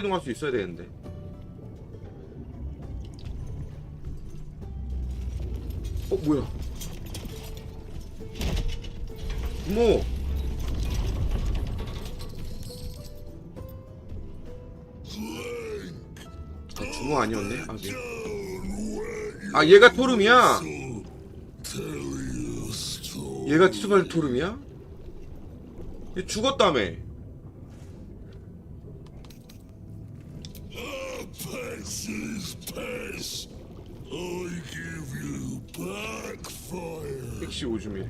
이동할 수 있어야 되는데. 어 뭐야? 뭐? 아 주모 아니었네? 아, 네. 아 얘가 토름이야? 얘가 티스발 토름이야? 얘 죽었다며 택시 오줌이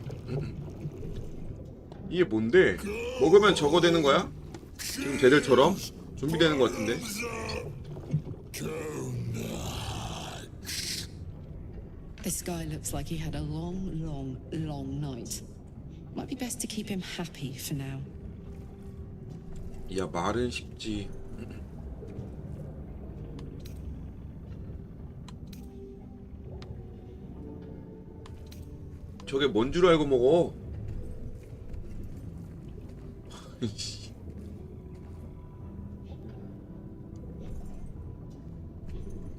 이게 뭔데? 먹으면 저거 되는 거야? 지금 걔들처럼? 좀비 되는 거 같은데? This guy looks like he had a long, long, long night. Might be best to keep him happy for now. 야 말은 쉽지 저게 뭔 줄 알고 먹어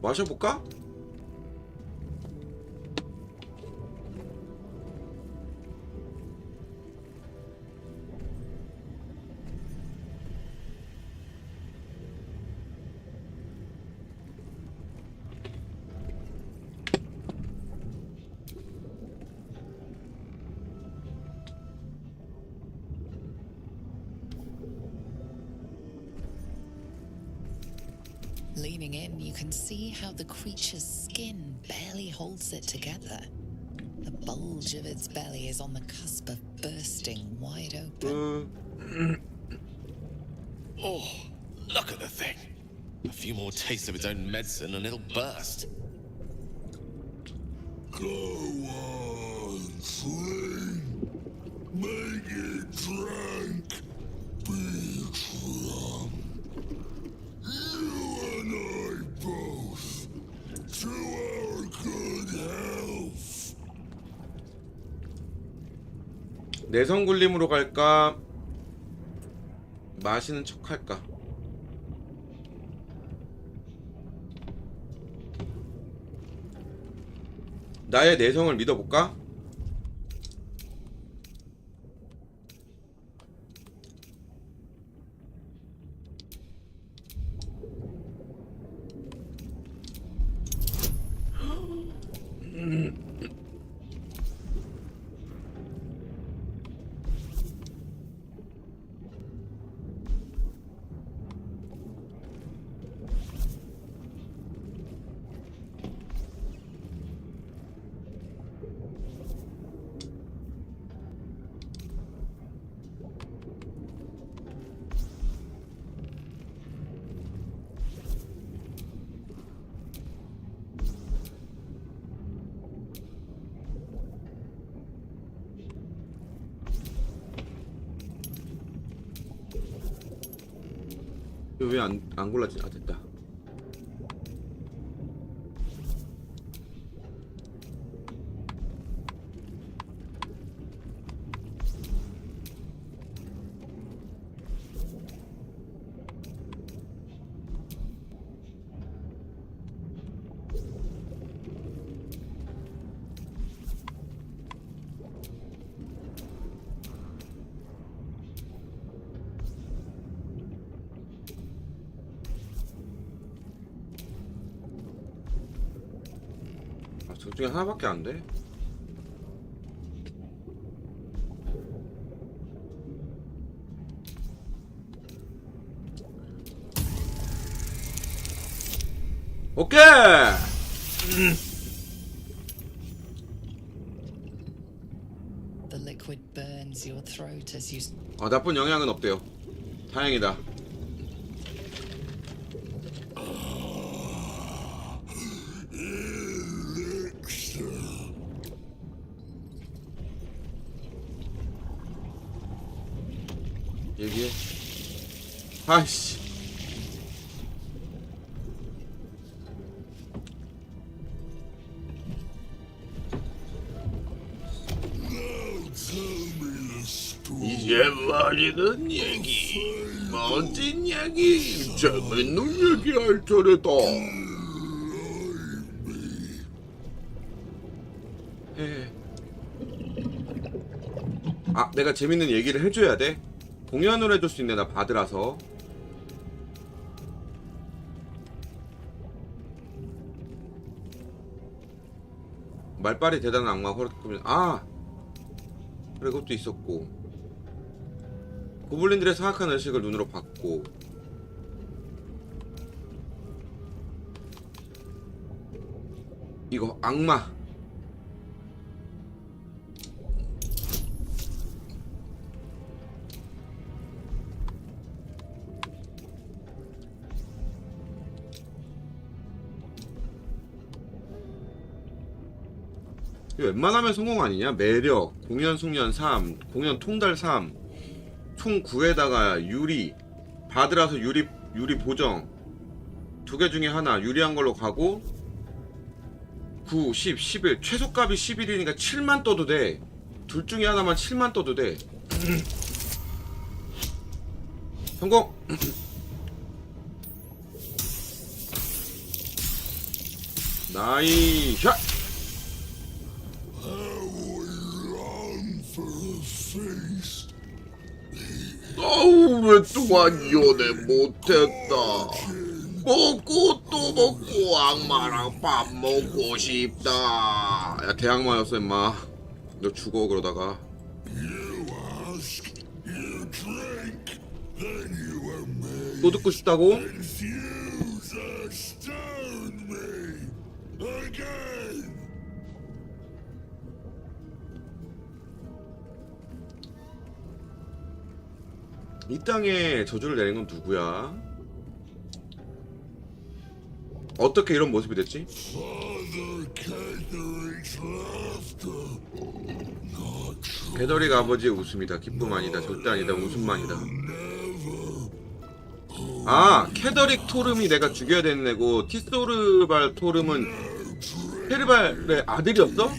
마셔볼까? Leaning in, you can see how the creature's skin barely holds it together. The bulge of its belly is on the cusp of bursting wide open. 음, mm. Oh, look at the thing. A few more tastes of its own medicine and it'll burst. Go on, sling. 내성 굴림으로 갈까? 마시는 척 할까? 나의 내성을 믿어볼까? 이 왜 안 안 골랐지? 아 됐다. 둘 중에 하나밖에 안 돼. 오케이. 아, 나쁜 영향은 없대요. 다행이다. 얘기해. 아이씨. 이제 말이는 얘기. 멋진 얘기 재밌는 얘기 할 차례다 해. 아 내가 재밌는 얘기를 해줘야 돼? 공연을 해줄 수 있네 나 받으라서 말빨이 대단한 악마 허락하면 아! 그래 그것도 있었고. 고블린들의 사악한 의식을 눈으로 봤고. 이거 악마 웬만하면 성공 아니냐? 매력, 공연 숙련 3, 공연 통달 3, 총 9에다가 유리, 받으라서 유리, 유리 보정. 두 개 중에 하나, 유리한 걸로 가고, 9, 10, 11. 최소값이 11이니까 7만 떠도 돼. 둘 중에 하나만 7만 떠도 돼. 성공! 나이, 샷! 아우 왜 동안 연애 못했다 먹고 또 먹고 악마랑 밥 먹고 싶다 야 대악마였어 임마 너 죽어 그러다가 You ask, you drink, then you are made. 또 듣고 싶다고? 이 땅에 저주를 내린 건 누구야? 어떻게 이런 모습이 됐지? 개더릭 아버지의 웃음이다 기쁨 아니다 절대 아니다 웃음만이다 아 캐더릭 토름이 내가 죽여야 되는 애고 티소르발 토름은 페르발의 아들이었어?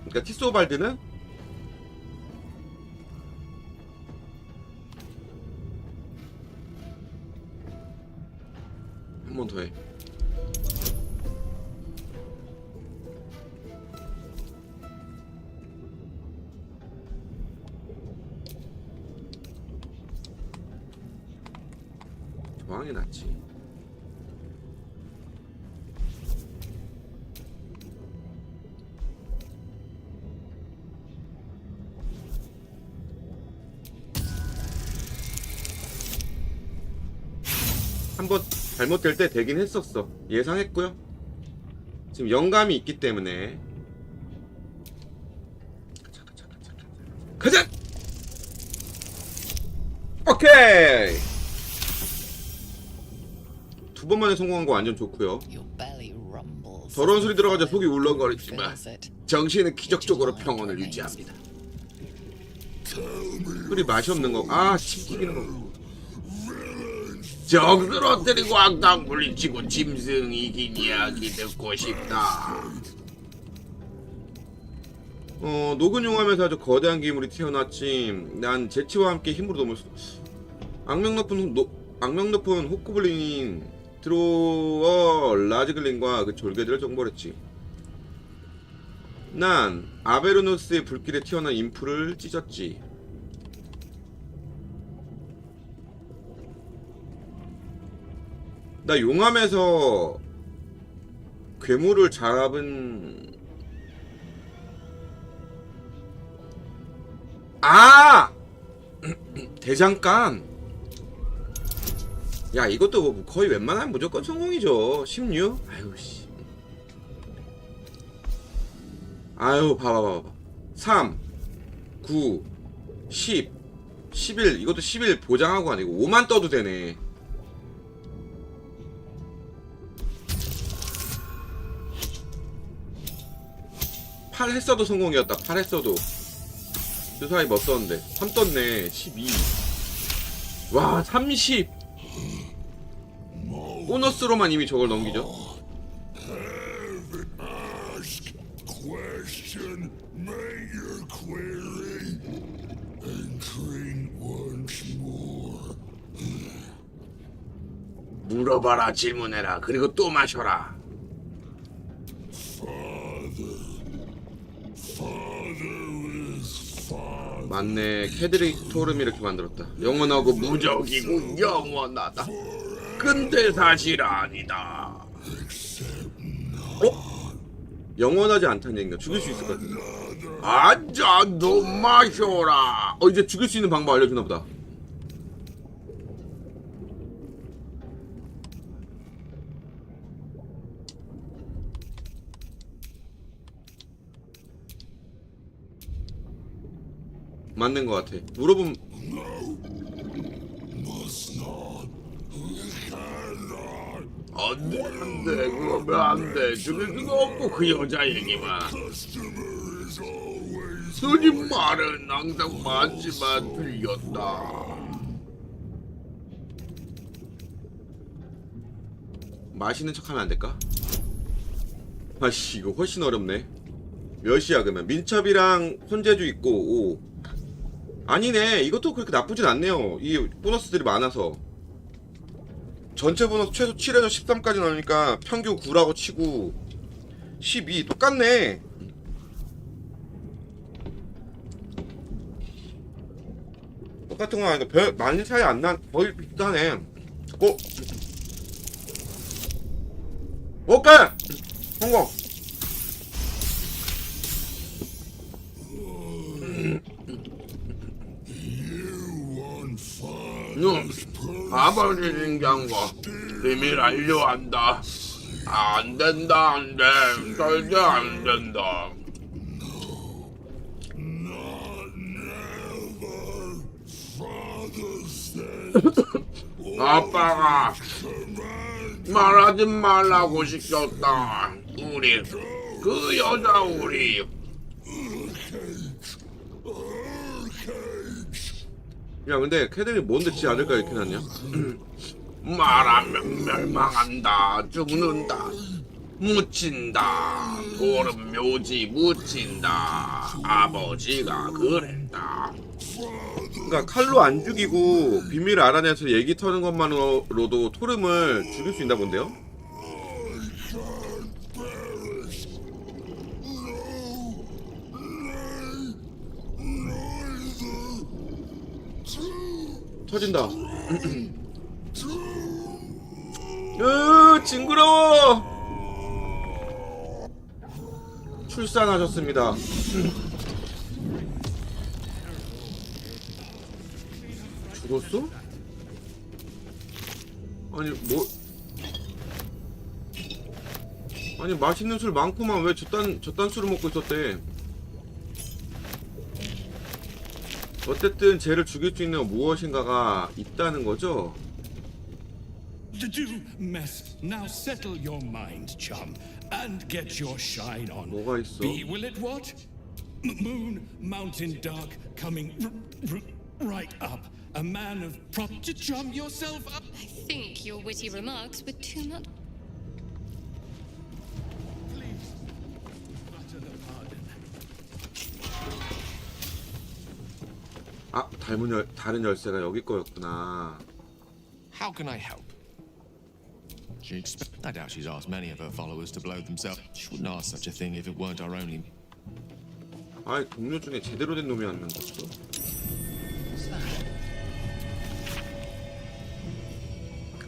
그러니까 티소발드는 한 번 더 해. 저항이 낫지. 한번 잘못될 때 되긴 했었어. 예상했고요. 지금 영감이 있기 때문에 가자. 오케이. 두 번만에 성공한 거 완전 좋고요. 더러운 소리 들어가자 속이 the 울렁거리지만. 정신은 기적적으로 평온을 유지합니다. 소리 맛이 없는 거. 아, 침 튀기는 거. 적들어 때리고 악당 물리치고 짐승 이긴 이야기 듣고 싶다. 어, 녹은 용암에서 아주 거대한 기물이 튀어나왔지. 난 재치와 함께 힘으로 넘을 수. 악명 높은 노, 악명 높은 호크블린인 드로어 라즈글린과 그 졸개들을 정벌했지. 난 아베르노스의 불길에 튀어난 인프를 찢었지. 나 용암에서 괴물을 잡은 아! 대장간. 야 이것도 뭐 거의 웬만하면 무조건 성공이죠. 16 아유 씨. 아유 봐봐 봐봐 3 9 10 11 이것도 11 보장하고 아니고 5만 떠도 되네 팔 했어도 성공이었다. 팔 했어도. 그 사이 뭐 떴는데? 3 떴네. 12. 와, 30. 보너스로만 이미 저걸 넘기죠. 물어봐라 질문해라 그리고 또 마셔라 맞네 캐드릭 토름이 이렇게 만들었다. 영원하고 무적이고 영원하다. 근데 사실 아니다. 어? 영원하지 않다는 얘기인가? 죽일 수 있을 것 같은데. 앉아 너 마셔라. 어 이제 죽일 수 있는 방법 알려주나 보다 맞는 것 같아. 물어보면 안돼 그러면 안돼. 죽일 수가 없고 그 여자 얘기만. 스님 말은 항상 맞지만 틀렸다. 마시는 척하면 안 될까? 아씨 이거 훨씬 어렵네. 몇이야 그러면? 민첩이랑 손재주 있고 5 아니네. 이것도 그렇게 나쁘진 않네요. 이 보너스들이 많아서. 전체 보너스 최소 7에서 13까지 나오니까 평균 9라고 치고 12 똑같네. 똑같은 건 아니고 별 많이 차이 안나 거의 비슷하네. 고! 오케이 성공 너 아버지 인장과 비밀 알려한다. 안 된다 안 돼. 절대 안 된다. 아빠가 말하지 말라고 시켰다. 우리 그 여자 우리 야 근데 캐들이 뭔데 지 않을까 이렇게 났냐? 말하면 멸망한다 죽는다 묻힌다 도름 묘지 묻힌다 아버지가 그랬다 그러니까 칼로 안 죽이고 비밀을 알아내서 얘기 터는 것만으로도 토름을 죽일 수 있나 본데요? 터진다. 으, 징그러워. 출산하셨습니다. 죽었어? 아니 뭐? 아니 맛있는 술 많구만 왜 저딴 저딴 술을 먹고 있었대? 어쨌든 쟤를 죽일 수 있는 무엇인가가 있다는 거죠. Do mess. Now settle your mind, chum, and get your shine on. 뭐가 있어? B will it what? Moon, mountain dark, coming right up. A man of prop to chum yourself up. I think your witty remarks were too much. 닮은 열 다른 열쇠가 여기 거였구나. How can I help? She expect- I doubt she's asked many of her followers to blow themselves. She wouldn't ask such a thing if it weren't our only. 아 동료 중에 제대로 된 놈이 안 만났어.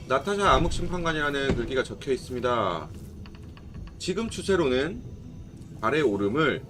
나타샤 암흑 심판관이라는 글귀가 적혀 있습니다. 지금 추세로는 발의 오름을